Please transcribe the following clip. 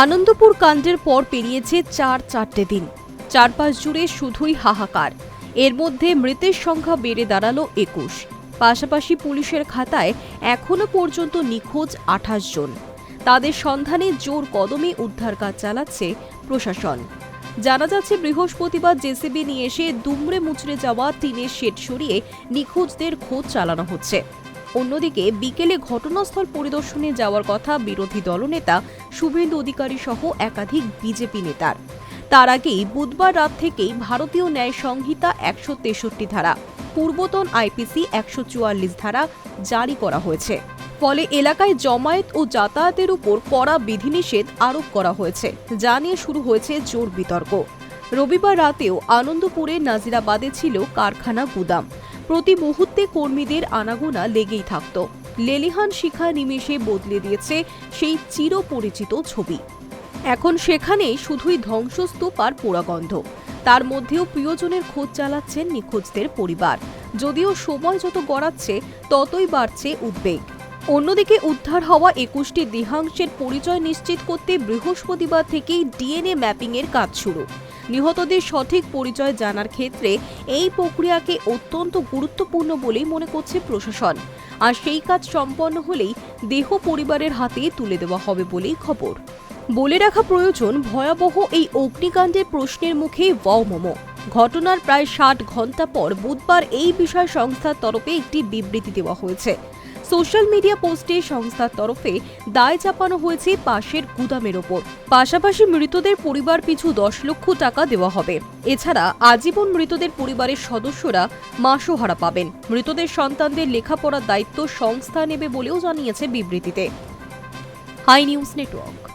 আনন্দপুর কাণ্ডের পর পেরিয়েছে চার চারটে দিন। চারপাশ জুড়ে শুধুই হাহাকার। এর মধ্যে মৃতের সংখ্যা বেড়ে দাঁড়াল একুশ। পাশাপাশি পুলিশের খাতায় এখনও পর্যন্ত নিখোঁজ আঠাশ জন। তাদের সন্ধানে জোর কদমে উদ্ধার কাজ চালাচ্ছে প্রশাসন। জানা যাচ্ছে, বৃহস্পতিবার জেসিবি নিয়ে এসে দুমড়ে মুচড়ে যাওয়া টিনের শেড সরিয়ে নিখোঁজদের খোঁজ চালানো হচ্ছে। অন্যদিকে বিকেলে ঘটনাস্থল পরিদর্শনে যাওয়ার কথা বিরোধী দলনেতা শুভেন্দু অধিকারী সহ একাধিক বিজেপি নেতার। তার আগেই বুধবার রাত থেকেই ভারতীয় ন্যায় সংহিতা একশো তেষট্টি ধারা, পূর্বতন আইপিসি একশো চুয়াল্লিশ ধারা জারি করা হয়েছে। ফলে এলাকায় জমায়েত ও যাতায়াতের উপর কড়া বিধিনিষেধ আরোপ করা হয়েছে, যা নিয়ে শুরু হয়েছে জোর বিতর্ক। রবিবার রাতেও আনন্দপুরে নাজিরাবাদে ছিল কারখানা গুদাম। প্রতি মুহূর্তে কর্মীদের আনাগোনা লেগেই থাকত। লেলিহান শিখা নিমেষে বদলে দিয়েছে সেই চিরপরিচিত ছবি। এখন সেখানে শুধুই ধ্বংসস্তূপ আর পোড়াগন্ধ। তার মধ্যেও প্রিয়জনের খোঁজ চালাচ্ছেন নিখোঁজদের পরিবার। যদিও সময় যত গড়াচ্ছে, ততই বাড়ছে উদ্বেগ। অন্যদিকে উদ্ধার হওয়া একুশটি দেহাংশের পরিচয় নিশ্চিত করতে বৃহস্পতিবার থেকেই ডিএনএ ম্যাপিংয়ের কাজ শুরু। নিহতদের সঠিক পরিচয় জানার ক্ষেত্রে এই প্রক্রিয়াকে অত্যন্ত গুরুত্বপূর্ণ বলেই মনে করছে প্রশাসন। আর সেই কাজ সম্পন্ন হলেই দেহ পরিবারের হাতে তুলে দেওয়া হবে বলেই খবর। বলে রাখা প্রয়োজন, ভয়াবহ এই অগ্নিকাণ্ডের প্রশ্নের মুখে মোমো। ঘটনার প্রায় ষাট ঘণ্টা পর বুধবার এই বিষয় সংস্থার তরফে একটি বিবৃতি দেওয়া হয়েছে। সোশ্যাল মিডিয়া পোস্টে সংস্থার তরফে দায় চাপানো হয়েছে পাশের গুদামের ওপর। পাশাপাশি মৃতদের পরিবার পিছু দশ লক্ষ টাকা দেওয়া হবে। এছাড়া আজীবন মৃতদের পরিবারের সদস্যরা মাসোহারা পাবেন। মৃতদের সন্তানদের লেখাপড়ার দায়িত্ব সংস্থা নেবে বলেও জানিয়েছে বিবৃতিতে। Hi news network.